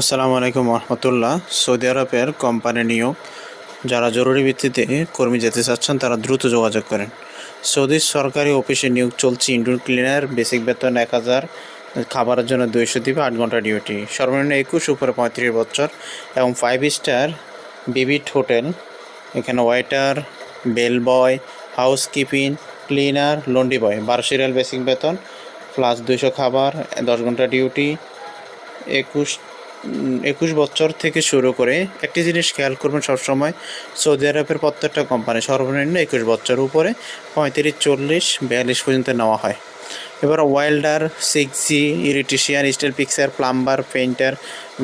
আসসালামু আলাইকুম রহমতুল্লাহ। সৌদি আরবের কোম্পানি নিয়োগ যারা জরুরি ভিত্তিতে কর্মী যেতে চাচ্ছেন, তারা দ্রুত যোগাযোগ করেন। সৌদি সরকারি অফিসে নিয়োগ চলছে ইন্ডোর ক্লিনার, বেসিক বেতন এক হাজার, খাবারের জন্য দুইশো দিবে, আট ঘণ্টা ডিউটি। সর্বনিম্ন একুশ, উপরে পঁয়ত্রিশ বছর, এবং ফাইভ স্টার বিবিট হোটেল, এখানে waiter bell boy housekeeping cleaner laundry boy বারোশো রিয়াল বেসিক বেতন প্লাস দুইশো খাবার, দশ ঘণ্টা ডিউটি, একুশ একুশ বছর থেকে শুরু করে একটি জিনিস খেয়াল করবেন সবসময়, সৌদি আরবের প্রত্যেকটা কোম্পানি সর্বনিম্ন একুশ বছর উপরে পঁয়ত্রিশ, চল্লিশ, বিয়াল্লিশ পর্যন্ত নেওয়া হয়। এবার welder six ইরিটিশিয়ান steel fixer plumber, painter,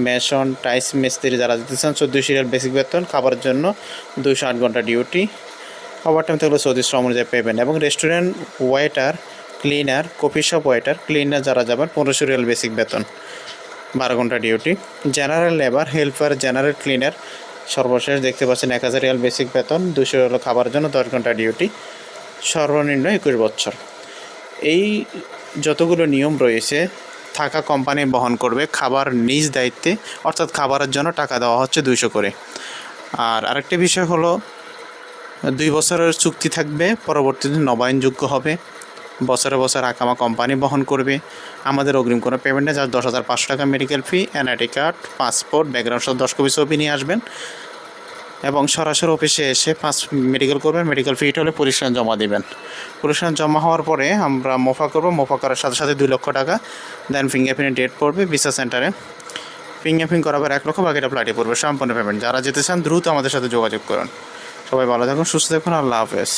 mason, tiles মিস্ত্রি যারা দিতে চান চোদ্দ সিরিয়াল বেসিক বেতন খাবারের জন্য দুশো আট ঘণ্টা ডিউটি। ওভার টাইম থাকলে সৌদি শ্রম অনুযায়ী পেবেন এবং restaurant waiter, cleaner, coffee shop waiter, cleaner যারা যাবেন পনেরোশো রিয়াল বেসিক বেতন। বারো ঘণ্টা duty general labour helper general cleaner সর্বশেষ দেখতে পাচ্ছেন এক হাজার রিয়াল বেসিক বেতন, দুশো হলো খাবারের জন্য দশ ঘণ্টা ডিউটি সর্বনিম্ন একুশ বছর। এই যতগুলো নিয়ম রয়েছে, থাকা কোম্পানি বহন করবে, খাবার নিজ দায়িত্বে, অর্থাৎ খাবারের জন্য টাকা দেওয়া হচ্ছে দুইশো করে। আর আরেকটা বিষয় হলো, দুই বছরের চুক্তি থাকবে, পরবর্তীতে নবায়নযোগ্য হবে। বছরে বছর আকামা কোম্পানি বহন করবে। আমাদের অগ্রিম কোনো পেমেন্টে যার দশ হাজার পাঁচশো টাকা medical fee NID card passport background সহ দশ কপি ছবি নিয়ে আসবেন। এবং সরাসরি অফিসে এসে পাঁচ মেডিকেল করবেন মেডিকেল ফিট হলে পরিষ্কার জমা দিবেন। পরিষ্কার জমা হওয়ার পরে আমরা মোফা করব, মোফা করার সাথে সাথে দুই লক্ষ টাকা দেন ফিঙ্গারপ্রিন্টের ডেট পড়বে ভিসা সেন্টারে ফিঙ্গারপ্রিন্ট করাবার এক লক্ষ, বাকিটা ফ্লাইটে পড়বে, সম্পূর্ণ পেমেন্ট যারা যেতে চান দ্রুত আমাদের সাথে যোগাযোগ করুন। সবাই ভালো থাকুন, সুস্থ থাকুন, আল্লাহ হাফেজ।